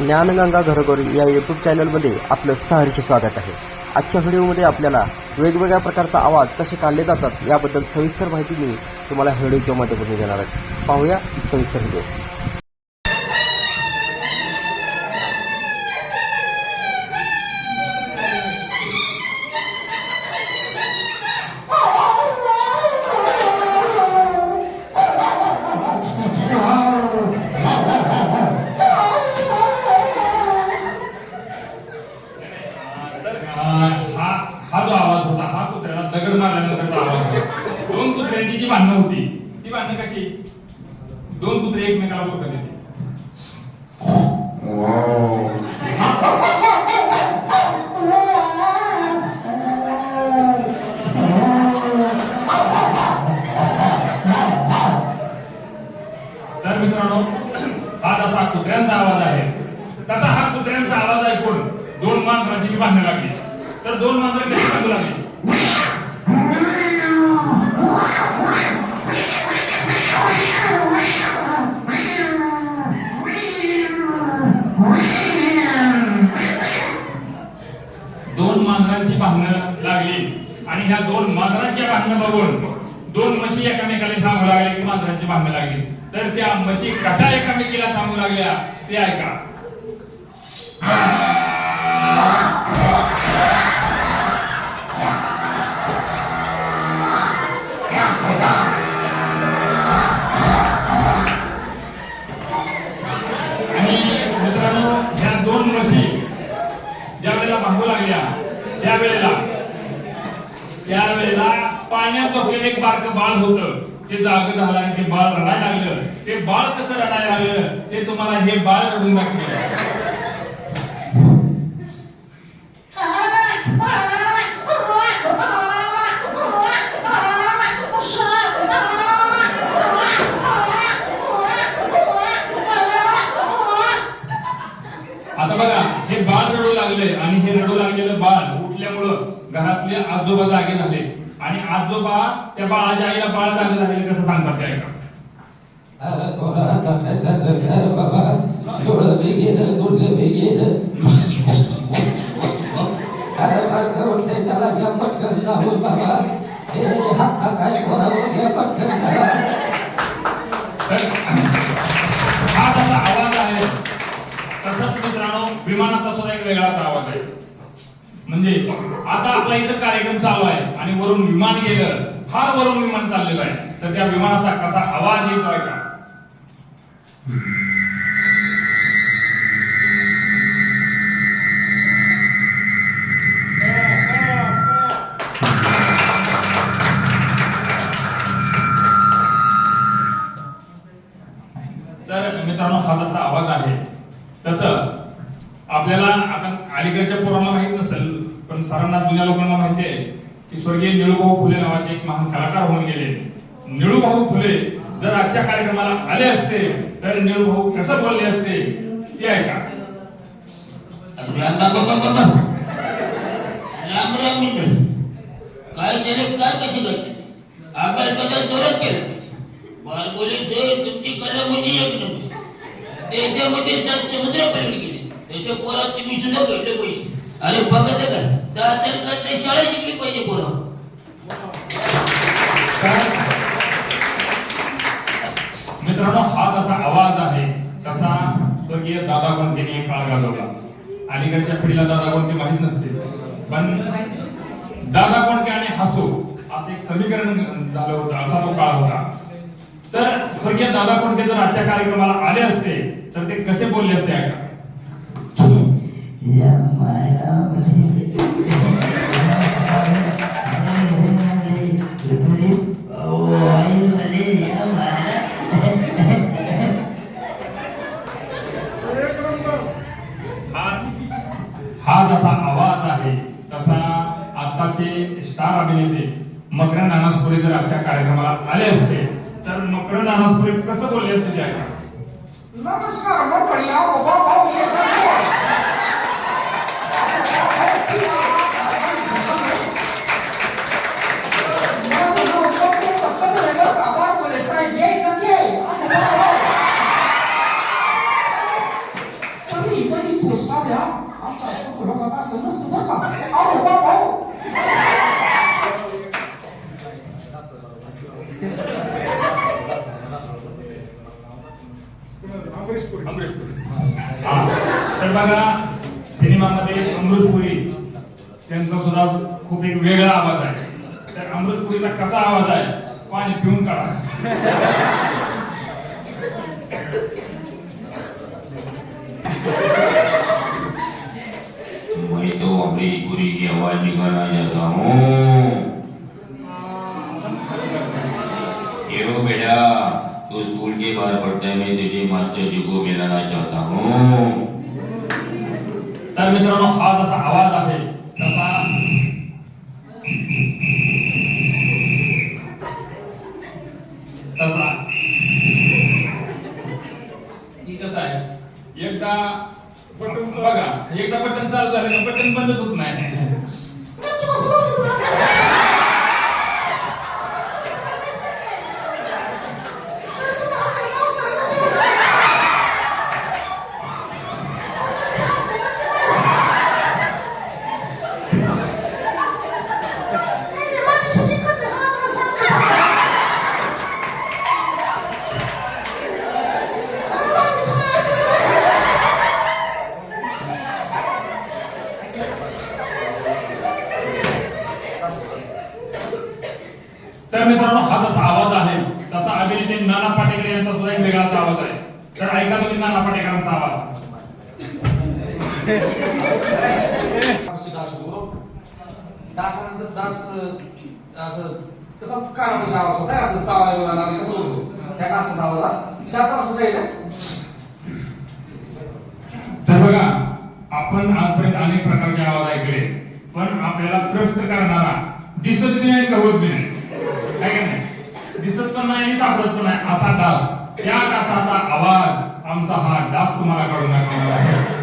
ज्ञानगंगा घरोघरी या यूट्यूब चॅनलमध्ये आपलं सहर्ष स्वागत आहे. आजच्या व्हिडिओमध्ये आपल्याला वेगवेगळ्या प्रकारचा आवाज कसे काढले जातात याबद्दल सविस्तर माहिती मी तुम्हाला व्हिडिओच्या माध्यमातून देणार आहे. पाहूया सविस्तर व्हिडिओ. हा कुत्र्यांचा आवाज आहे. तसा हा कुत्र्यांचा आवाज ऐकून दोन मांजरांची मी भांडणं लागली. तर दोन मांजर कशी सांगू लागली? दोन मांजरांची बांधणं लागली. आणि ह्या दोन मांजरांच्या बांधणं बघून दोन म्हशी एकामेकाला सांगू लागले की मांजरांची बांधणं लागली. तर त्या म्हशी कशा एकामेकीला लागल्या. ते ऐका. आणि मित्रांनो ह्या दोन ज्या वेळेला लागल्या त्यावेळेला पाण्यात झोपलेलं एक बारक बाळ होतं. ते जाग झालं आणि ते बाळ रडायला लागलं ते बाळ कसं रडायला लागलं ते तुम्हाला हे बाळ रडून दाखवलं. आता बघा हे बाळ रडू लागले आणि हे रडू लागलेलं बाळ उठल्यामुळं घरातले आजोबा जागे झाले. आणि आजोबा त्या बाळाच्या आईला बाळ जागे झालेले कसं सांगतात ते ऐका. अरे कोणाला कशाचं घर बाबा डोळं बी गेलं गुडघं बी गेलं अरे बारकं उठले त्याला घ्या पटकन जाऊन बाबा. हे हसता काय कोणावर घ्या पटकन त्याला. हा जसा आवाज आहे. तसाच मित्रांनो विमानाचा सुद्धा एक वेगळाच आवाज आहे. म्हणजे आता आपला इथं कार्यक्रम चालू आहे आणि वरून विमान गेलं फार वरून विमान चाललेलं आहे. तर त्या विमानाचा कसा आवाज येतो आहे का? तर मित्रांनो हा जसा आवाज आहे तसं आपल्याला आता अलीकडच्या पोरांना माहीत नसेल पण सरांना जुन्या लोकांना माहिती आहे की स्वर्गीय निळूभाऊ फुले नावाचे एक महान कलाकार होऊन गेले. निळूभाऊ फुले जर आजच्या कार्यक्रमाला आले असते तर निळूभाऊ कसं बोलले असते ते ऐका. राम बाबा राम मित्र. काय केले काय कशी करते? आपण बदल जोरात केलं. बार बोले सर तुमची कला म्हणजे एक नंबर. त्याच्यामध्ये सात समुद्र पर्यंत गेले. त्याच्या पोरात तुम्ही सुद्धा घडले पाहिजे अरे बघत का दातण करते शाळा शिकली पाहिजे पोरा. मित्रांनो हा जसा आवाज आहे तसा स्वर्गीय दादा कोणतेने काळ गाजवला. अलीकडच्या पिढीला दादा कोणते माहीत नसते पण दादा कोणते आणि हसो असं एक समीकरण झालं होतं असा तो काळ होता. तर स्वर्गीय दादा कोणते जर आजच्या कार्यक्रमाला आले असते तर ते कसे बोलले असते ऐका. मकर अनासपुरे जर आजच्या कार्यक्रमाला आले असते तर मकर अनासपुरे कसं बोलले असते ते नमस्कार तर बघा सिनेमामध्ये अमृतपुरी त्यांचा सुद्धा खूप एक वेगळा आवाज आहे. तर अमृतपुरीचा कसा आवाज आहे? पाणी पिऊन काढा. मैं तो अमरीशपुरी की आवाज निकालना जाता हूँ क्यों बेटा, तू स्कूल के बाहर तुझे मास्टर जी को मिलाना चाहता हूँ। तर आवाज़ एकदा बघा, एकदा बटन चालू झालं बटन बंदच होत नाही. तर मित्रांनो हा जसा आवाज आहे तसा अभिनेते नाना पाटेकर यांचा सुद्धा एक वेगळाच आवाज आहे. तर ऐका तुम्ही नाना पाटेकरांचा आवाज. डासानंतर डास असं कसा कानापाशी आवाज होता असं चावायला आणि कसं होतो? त्या डासाचा आवाज. शांत असं जाईल तर बघा आपण आजपर्यंत अनेक प्रकारचे आवाज ऐकले पण आपल्याला त्रस्त करणारा दिसत बी नाही कळवत बी नाही? है नाही. दिसत पण नाही आणि सापडत पण नाही. असा डास. त्या डासाचा आवाज आमचा हा डास तुम्हाला काढून दाखवणार आहे.